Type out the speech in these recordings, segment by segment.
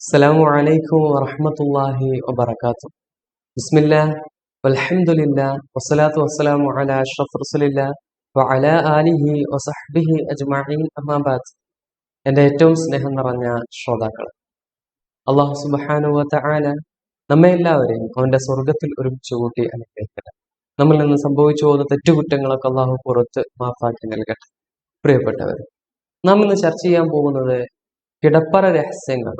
അസ്സലാമു അലൈക്കും വറഹമത്തല്ലാഹി വബർക്കാത്തു ബിസ്മില്ല വൽഹംദുലില്ല വസ്സലാത്തു വസ്സലാമു അല അഷ്റഫ് റസുലില്ല വഅലാ ആലിഹി വസഹ്ബിഹി അജ്മഈൻ അമ്മാബാദ് എന്റെ ഏറ്റവും സ്നേഹം നിറഞ്ഞ ശ്രോതാക്കൾ അള്ളാഹു സുബാനുവ തആല നമ്മെ എല്ലാവരെയും അവന്റെ സ്വർഗത്തിൽ ഒരുമിച്ച് കൂട്ടി അനുഗ്രഹിക്കട്ടെ. നമ്മൾ നിന്ന് സംഭവിച്ചു പോകുന്ന തെറ്റുകുറ്റങ്ങളൊക്കെ അള്ളാഹു പുറത്ത് മാഫാക്കി നൽകട്ടെ. പ്രിയപ്പെട്ടവർ നാം ഇന്ന് ചർച്ച ചെയ്യാൻ പോകുന്നത് കിടപ്പറ രഹസ്യങ്ങൾ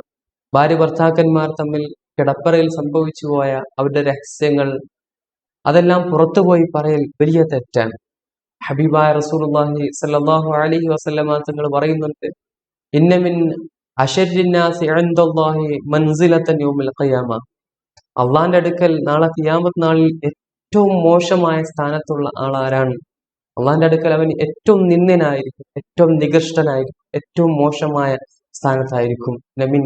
ഭാര്യ ഭർത്താക്കന്മാർ തമ്മിൽ കിടപ്പറയിൽ സംഭവിച്ചു പോയ അവരുടെ രഹസ്യങ്ങൾ അതെല്ലാം പുറത്തുപോയി പറയൽ വലിയ തെറ്റാണ്. ഹബീബായ റസൂലുള്ളാഹി സല്ലല്ലാഹു അലൈഹി വസല്ലമ തങ്ങൾ പറയുന്നുണ്ട് ഇന്നമിൻ അശരിന്നാസി ഇൻദല്ലാഹി മൻസിലത്തൻ യൗമിൽ ഖിയാമ. അള്ളാന്റെ അടുക്കൽ നാളെ ഖിയാമത്ത് നാളിൽ ഏറ്റവും മോശമായ സ്ഥാനത്തുള്ള ആളാരാണ് അള്ളാന്റെ അടുക്കൽ അവൻ ഏറ്റവും നിന്ദനായിരിക്കും ഏറ്റവും നികൃഷ്ടനായിരിക്കും ഏറ്റവും മോശമായ സ്ഥാനത്തായിരിക്കും. നമിൻ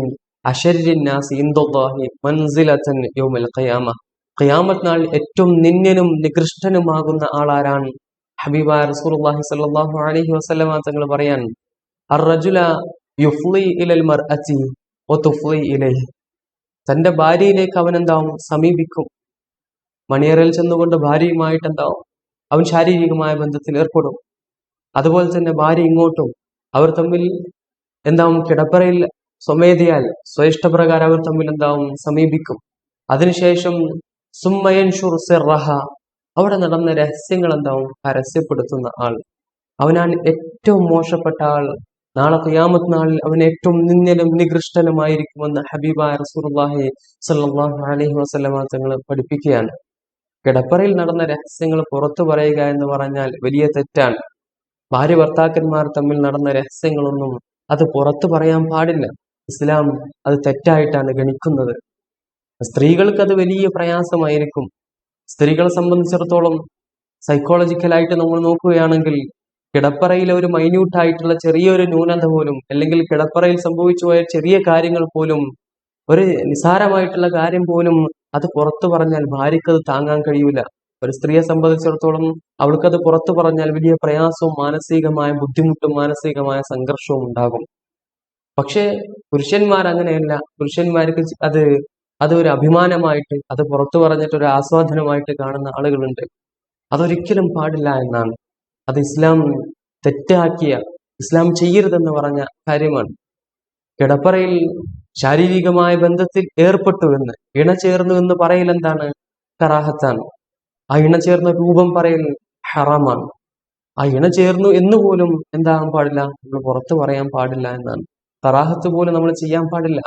ഖിയാമത്ത് നാൾ ഏറ്റവും നിന്യനും നികൃഷ്ടനുമാകുന്ന ആളാരാണ് ഹബീബ സ്വല്ലല്ലാഹു അലൈഹി വസല്ലമ തങ്ങൾ പറയാൻ തന്റെ ഭാര്യയിലേക്ക് അവൻ എന്താവും? സമീപിക്കും. മണിയറയിൽ ചെന്നുകൊണ്ട് ഭാര്യയുമായിട്ട് എന്താവും? അവൻ ശാരീരികമായ ബന്ധത്തിൽ ഏർപ്പെടും. അതുപോലെ തന്നെ ഭാര്യ ഇങ്ങോട്ടും. അവർ തമ്മിൽ എന്താവും? കിടപ്പറയിൽ സ്വമേധയാൽ സ്വയിഷ്ടപ്രകാരം അവർ തമ്മിൽ എന്താവും സമീപിക്കും. അതിനുശേഷം സുമ്മയൻഷുർ സിർറഹ അവിടെ നടന്ന രഹസ്യങ്ങൾ എന്താവും പരസ്യപ്പെടുത്തുന്ന ആൾ. അവനാണ് ഏറ്റവും മോശപ്പെട്ട ആൾ. നാളെ ഖിയാമത്ത് നാളിൽ അവൻ ഏറ്റവും നിന്ദനും നികൃഷ്ടനുമായിരിക്കുമെന്ന് ഹബീബായ റസൂലുള്ളാഹി സല്ലാഹു അലഹി വസല്ലമ തങ്ങൾ പഠിപ്പിക്കുകയാണ്. കിടപ്പറയിൽ നടന്ന രഹസ്യങ്ങൾ പുറത്തു പറയുക എന്ന് പറഞ്ഞാൽ വലിയ തെറ്റാണ്. ഭാര്യ ഭർത്താക്കന്മാർ തമ്മിൽ നടന്ന രഹസ്യങ്ങളൊന്നും അത് പുറത്തു പറയാൻ പാടില്ല. ഇസ്ലാം അത് തെറ്റായിട്ടാണ് ഗണിക്കുന്നത്. സ്ത്രീകൾക്ക് അത് വലിയ പ്രയാസമായിരിക്കും. സ്ത്രീകളെ സംബന്ധിച്ചിടത്തോളം സൈക്കോളജിക്കലായിട്ട് നമ്മൾ നോക്കുകയാണെങ്കിൽ കിടപ്പറയിലെ ഒരു മൈന്യൂട്ടായിട്ടുള്ള ചെറിയൊരു ന്യൂനത പോലും അല്ലെങ്കിൽ കിടപ്പറയിൽ സംഭവിച്ചു പോയ ചെറിയ കാര്യങ്ങൾ പോലും ഒരു നിസാരമായിട്ടുള്ള കാര്യം പോലും അത് പുറത്തു പറഞ്ഞാൽ ഭാര്യയ്ക്ക് അത് താങ്ങാൻ കഴിയൂല. ഒരു സ്ത്രീയെ സംബന്ധിച്ചിടത്തോളം അവൾക്കത് പുറത്തു പറഞ്ഞാൽ വലിയ പ്രയാസവും മാനസികമായ ബുദ്ധിമുട്ടും മാനസികമായ സംഘർഷവും ഉണ്ടാകും. പക്ഷേ പുരുഷന്മാർ അങ്ങനെയല്ല പുരുഷന്മാർക്ക് അത് അത് ഒരു അഭിമാനമായിട്ട് അത് പുറത്തു പറഞ്ഞിട്ട് ഒരു ആസ്വാദനമായിട്ട് കാണുന്ന ആളുകളുണ്ട്. അതൊരിക്കലും പാടില്ല എന്നാണ്. അത് ഇസ്ലാം തെറ്റാക്കിയ ഇസ്ലാം ചെയ്യരുതെന്ന് പറഞ്ഞ കാര്യമാണ്. കിടപ്പറയിൽ ശാരീരികമായ ബന്ധത്തിൽ ഏർപ്പെട്ടു എന്ന് ഇണ ചേർന്നു എന്ന് പറയൽ എന്താണ്? കറാഹത്താണ്. ആ ഇണ ചേർന്ന രൂപം പറയൽ ഹറാമാണ്. ആ ഇണചേർന്നു എന്ന് പോലും എന്താകാൻ പാടില്ല? നമ്മൾ പുറത്ത് പറയാൻ പാടില്ല എന്നാണ്. കറാഹത്ത് പോലും നമ്മൾ ചെയ്യാൻ പാടില്ല.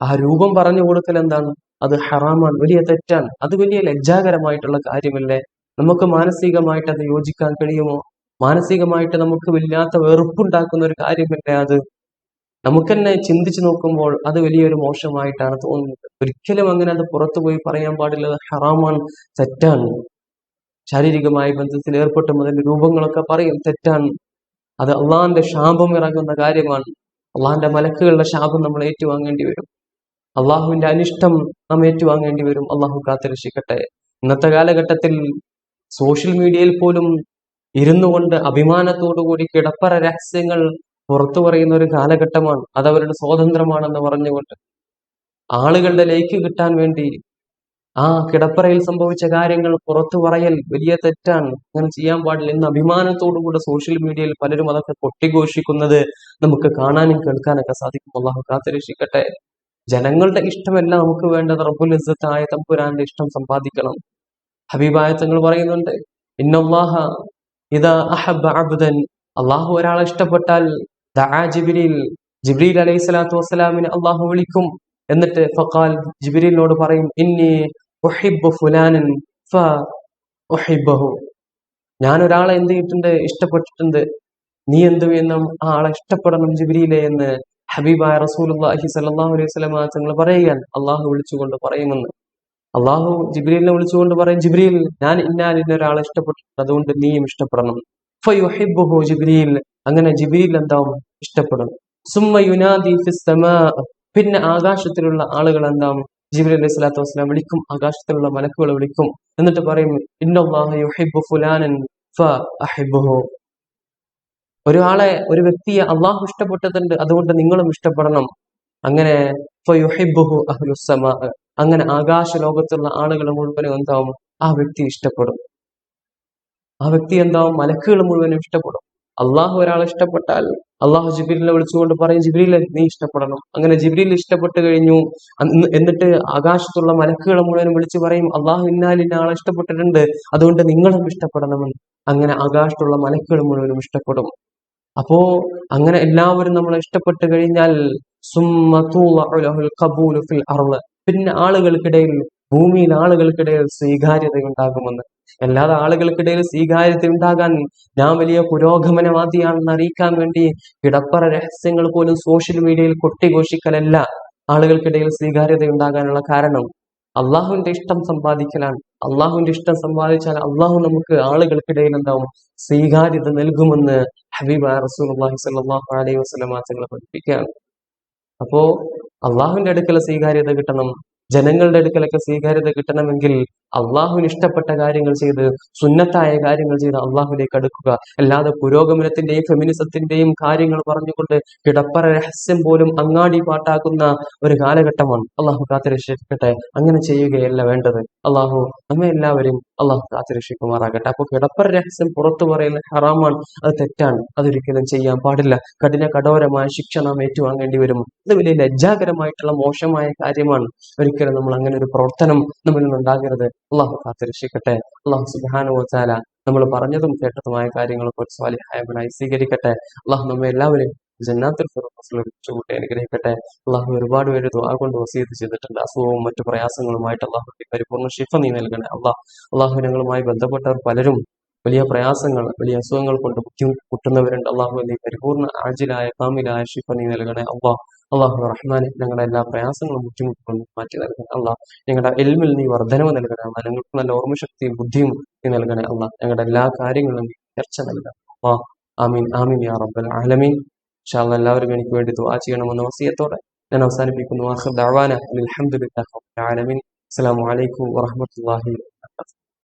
ആ രൂപം പറഞ്ഞു കൊടുക്കൽ എന്താണ് അത് ഹറാമാണ് വലിയ തെറ്റാണ്. അത് വലിയ ലജ്ജാകരമായിട്ടുള്ള കാര്യമല്ലേ? നമുക്ക് മാനസികമായിട്ട് അത് യോജിക്കാൻ കഴിയുമോ? മാനസികമായിട്ട് നമുക്ക് വല്ലാത്ത വെറുപ്പുണ്ടാക്കുന്ന ഒരു കാര്യമല്ലേ അത്? നമുക്ക് തന്നെ ചിന്തിച്ചു നോക്കുമ്പോൾ അത് വലിയൊരു മോശമായിട്ടാണ് തോന്നുന്നത്. ഒരിക്കലും അങ്ങനെ അത് പുറത്തു പോയി പറയാൻ പാടില്ല. അത് ഹറാമാണ് തെറ്റാണ്. ശാരീരികമായ ബന്ധത്തിൽ ഏർപ്പെട്ടും അതിന്റെ രൂപങ്ങളൊക്കെ പറയും തെറ്റാണ്. അത് അള്ളാഹിന്റെ ശാപം ഇറങ്ങുന്ന കാര്യമാണ്. അള്ളാഹിന്റെ മലക്കുകളുടെ ശാപം നമ്മൾ ഏറ്റുവാങ്ങേണ്ടി വരും. അള്ളാഹുവിന്റെ അനിഷ്ടം നാം ഏറ്റുവാങ്ങേണ്ടി വരും. അള്ളാഹു കാത്തിരക്ഷിക്കട്ടെ. ഇന്നത്തെ കാലഘട്ടത്തിൽ സോഷ്യൽ മീഡിയയിൽ പോലും ഇരുന്നു കൊണ്ട് അഭിമാനത്തോടുകൂടി കിടപ്പറ രഹസ്യങ്ങൾ പുറത്തു പറയുന്ന ഒരു കാലഘട്ടമാണ്. അത് അവരുടെ സ്വാതന്ത്ര്യമാണെന്ന് പറഞ്ഞുകൊണ്ട് ആളുകളുടെ ലൈക്ക് കിട്ടാൻ വേണ്ടി ആ കിടപ്പറയിൽ സംഭവിച്ച കാര്യങ്ങൾ പുറത്തു പറയൽ വലിയ തെറ്റാണ്. അങ്ങനെ ചെയ്യാൻ പാടില്ല എന്ന് അഭിമാനത്തോടുകൂടെ സോഷ്യൽ മീഡിയയിൽ പലരും അതൊക്കെ കൊട്ടിഘോഷിക്കുന്നത് നമുക്ക് കാണാനും കേൾക്കാനൊക്കെ സാധിക്കും. അള്ളാഹു കാത്തിരക്ഷിക്കട്ടെ. ജനങ്ങളുടെ ഇഷ്ടമല്ല നമുക്ക് വേണ്ടത് റബ്ബുൽ ഇസ്സത്തായ തമ്പുരാന്റെ ഇഷ്ടം സമ്പാദിക്കണം. ഹബീബായ പറയുന്നുണ്ട് ഇന്നല്ലാഹ ഇതാ അഹബ് അബ്ദൻ. അള്ളാഹു ഒരാളെ ഇഷ്ടപ്പെട്ടാൽ ദആ ജിബ്രീൽ. ജിബ്രീൽ അലൈഹി സ്വലാത്തു വസ്സലാമിനെ അള്ളാഹു വിളിക്കും. എന്നിട്ട് ഫക്കാൽ ജിബ്രീലിനോട് പറയും ഇന്നി ഉഹിബ്ബു ഫുലാനൻ ഫ ഒഹിബഹു ഞാൻ ഒരാളെ എന്ത് ചെയ്തിട്ടുണ്ട്? ഇഷ്ടപ്പെട്ടിട്ടുണ്ട്. നീ എന്തു എന്നും ആ ആളെ ഇഷ്ടപ്പെടണം ജിബിരിയിലെ എന്ന് ഹബീബായ റസൂലുള്ളാഹി സലാഹു അലൈഹി വസല്ലം തങ്ങൾ പറയുകയാണ്. അള്ളാഹു വിളിച്ചുകൊണ്ട് പറയുമെന്ന്. അള്ളാഹു ജിബ്രീലിനെ വിളിച്ചുകൊണ്ട് പറയും ജിബ്രീൽ ഞാൻ ഇന്നാൽ ഇന്ന ഒരാളെ ഇഷ്ടപ്പെട്ടിട്ടുണ്ട്. അതുകൊണ്ട് നീയും ഇഷ്ടപ്പെടണം. ഫയുഹിബുഹു ജിബ്രീൽ. അങ്ങനെ ജിബ്രീൽ എന്താവും? ഇഷ്ടപ്പെടും. സുമ്മ യുനാദി ഫിസ്തമ പിന്നെ ആകാശത്തിലുള്ള ആളുകൾ എന്താവും? ജിബ്രീൽ അലൈഹി സ്വലാത്തു വസ്സലാം വിളിക്കും ആകാശത്തിലുള്ള മലക്കുകളെ വിളിക്കും. എന്നിട്ട് പറയും ഇന്നല്ലാഹ യുഹിബ്ബു ഫുലാനൻ ഒരാളെ ഒരു വ്യക്തിയെ അള്ളാഹു ഇഷ്ടപ്പെട്ടിട്ടുണ്ട് അതുകൊണ്ട് നിങ്ങളും ഇഷ്ടപ്പെടണം. അങ്ങനെ അങ്ങനെ ആകാശ ലോകത്തുള്ള ആളുകൾ മുഴുവനും എന്താവും? ആ വ്യക്തി ഇഷ്ടപ്പെടും. ആ വ്യക്തി എന്താവും? മലക്കുകൾ മുഴുവനും ഇഷ്ടപ്പെടും. അള്ളാഹു ഒരാളെ ഇഷ്ടപ്പെട്ടാൽ അള്ളാഹു ജിബ്രീലിനെ വിളിച്ചുകൊണ്ട് പറയും ജിബ്രീലെ നീ ഇഷ്ടപ്പെടണം. അങ്ങനെ ജിബ്രീൽ ഇഷ്ടപ്പെട്ട് കഴിഞ്ഞു. എന്നിട്ട് ആകാശത്തുള്ള മലക്കുകളെ മുഴുവനും വിളിച്ചു പറയും അള്ളാഹു ഇന്നാൽ ഇന്ന ആളെ ഇഷ്ടപ്പെട്ടിട്ടുണ്ട്. അതുകൊണ്ട് നിങ്ങളും ഇഷ്ടപ്പെടണമെന്ന്. അങ്ങനെ ആകാശത്തുള്ള മലക്കുകൾ മുഴുവനും ഇഷ്ടപ്പെടും. അപ്പോ അങ്ങനെ എല്ലാവരും നമ്മളെ ഇഷ്ടപ്പെട്ട് കഴിഞ്ഞാൽ പിന്നെ ആളുകൾക്കിടയിൽ ഭൂമിയിൽ ആളുകൾക്കിടയിൽ സ്വീകാര്യത ഉണ്ടാകുമെന്ന് അല്ലാതെ ആളുകൾക്കിടയിൽ സ്വീകാര്യത ഉണ്ടാകാൻ ഞാൻ വലിയ പുരോഗമനവാദിയാണെന്ന് അറിയിക്കാൻ വേണ്ടി കിടപ്പറ രഹസ്യങ്ങൾ പോലും സോഷ്യൽ മീഡിയയിൽ കൊട്ടിഘോഷിക്കലല്ല ആളുകൾക്കിടയിൽ സ്വീകാര്യത ഉണ്ടാകാനുള്ള കാരണം. അള്ളാഹുവിന്റെ ഇഷ്ടം സമ്പാദിക്കലാണ്. അള്ളാഹുവിന്റെ ഇഷ്ടം സമ്പാദിച്ചാൽ അള്ളാഹു നമുക്ക് ആളുകൾക്കിടയിൽ എന്താവും? സ്വീകാര്യത നൽകുമെന്ന് ഹബീബ് റസൂലുള്ളാഹി സ്വല്ലല്ലാഹു അലൈഹി തങ്ങൾ പഠിപ്പിക്കുകയാണ്. അപ്പോ അള്ളാഹുവിന്റെ അടുക്കൽ സ്വീകാര്യത കിട്ടണം. ജനങ്ങളുടെ അടുക്കലൊക്കെ സ്വീകാര്യത കിട്ടണമെങ്കിൽ അള്ളാഹുവിന് ഇഷ്ടപ്പെട്ട കാര്യങ്ങൾ ചെയ്ത് സുന്നത്തായ കാര്യങ്ങൾ ചെയ്ത് അള്ളാഹുലേക്ക് അടുക്കുക. അല്ലാതെ പുരോഗമനത്തിന്റെയും ഫെമിനിസത്തിന്റെയും കാര്യങ്ങൾ പറഞ്ഞുകൊണ്ട് കിടപ്പറ രഹസ്യം പോലും അങ്ങാടി പാട്ടാക്കുന്ന ഒരു കാലഘട്ടമാണ് അള്ളാഹു കാത്തിരക്ഷിക്കട്ടെ. അങ്ങനെ ചെയ്യുകയല്ല വേണ്ടത്. അള്ളാഹു നമ്മെ എല്ലാവരും അള്ളാഹു കാത്തിരക്ഷിക്കുമാറാകട്ടെ. അപ്പൊ കിടപ്പറ രഹസ്യം പുറത്തു പറയുന്ന ഹറാമാണ്. അത് തെറ്റാണ്. അതൊരിക്കലും ചെയ്യാൻ പാടില്ല. കഠിന കഠോരമായ ശിക്ഷ നാം ഏറ്റുവാങ്ങേണ്ടി വരും. ഇത് വലിയ ലജ്ജാകരമായിട്ടുള്ള മോശമായ കാര്യമാണ്. ഒരിക്കലും നമ്മൾ അങ്ങനെ ഒരു പ്രവർത്തനം നമ്മളിൽ നിന്നുണ്ടാകരുത്. അള്ളാഹു കാത്തിരക്ഷിക്കട്ടെ. അള്ളാഹു സുബാനുവച്ചാല നമ്മൾ പറഞ്ഞതും കേട്ടതുമായ കാര്യങ്ങളൊക്കെ ഒരു സ്വാലിഹായവനായി സ്വീകരിക്കട്ടെ. അള്ളാഹു നമ്മെ എല്ലാവരും ജന്നാത്തിൽ ഒരുമിച്ചുകൂട്ടി അനുഗ്രഹിക്കട്ടെ. അള്ളാഹു ഒരുപാട് പേര് ദുആ കൊണ്ട് വസീത് ചെയ്തിട്ടുണ്ട്. അസുഖവും മറ്റു പ്രയാസങ്ങളുമായിട്ട് അള്ളാഹു പരിപൂർണ ഷിഫ നീ നൽകണേ അള്ളാഹ് അള്ളാഹു ഞങ്ങളുമായി ബന്ധപ്പെട്ടവർ പലരും വലിയ പ്രയാസങ്ങൾ വലിയ അസുഖങ്ങൾ കൊണ്ട് ബുദ്ധിമുട്ടുന്നവരുണ്ട് അള്ളാഹു നീ പരിപൂർണ ആജിലായ കാമിലായ ഷിഫ നീ നൽകണേ അള്ളാഹ് അള്ളാഹു റഹ്മാനെ ഞങ്ങളുടെ എല്ലാ പ്രയാസങ്ങളും ബുദ്ധിമുട്ടുകളും മാറ്റി നൽകണേ. അള്ളാഹ് ഞങ്ങളുടെ എൽമിൽ നീ വർധനവ് നൽകണേ. അല്ല ഞങ്ങൾക്ക് നല്ല ഓർമ്മശക്തിയും ബുദ്ധിയും നീ നൽകണേ. അള്ളാഹ് ഞങ്ങളുടെ എല്ലാ കാര്യങ്ങളും നീ ഉയർച്ച നൽകണം. ആമീൻ യാ റബ്ബൽ ആലമീൻ. ഇൻഷാല്ലാ എല്ലാവരും എനിക്ക് വേണ്ടി ദുആ ചെയ്യണമെന്ന വസിയത്തോടെ ഞാൻ അവസാനിപ്പിക്കുന്നു. ആഖിർ ദഅവാന അൽഹംദുലില്ലാഹി റബ്ബിൽ ആലമീൻ. അസ്സലാമു അലൈക്കും വറഹ്മത്തുള്ളാഹി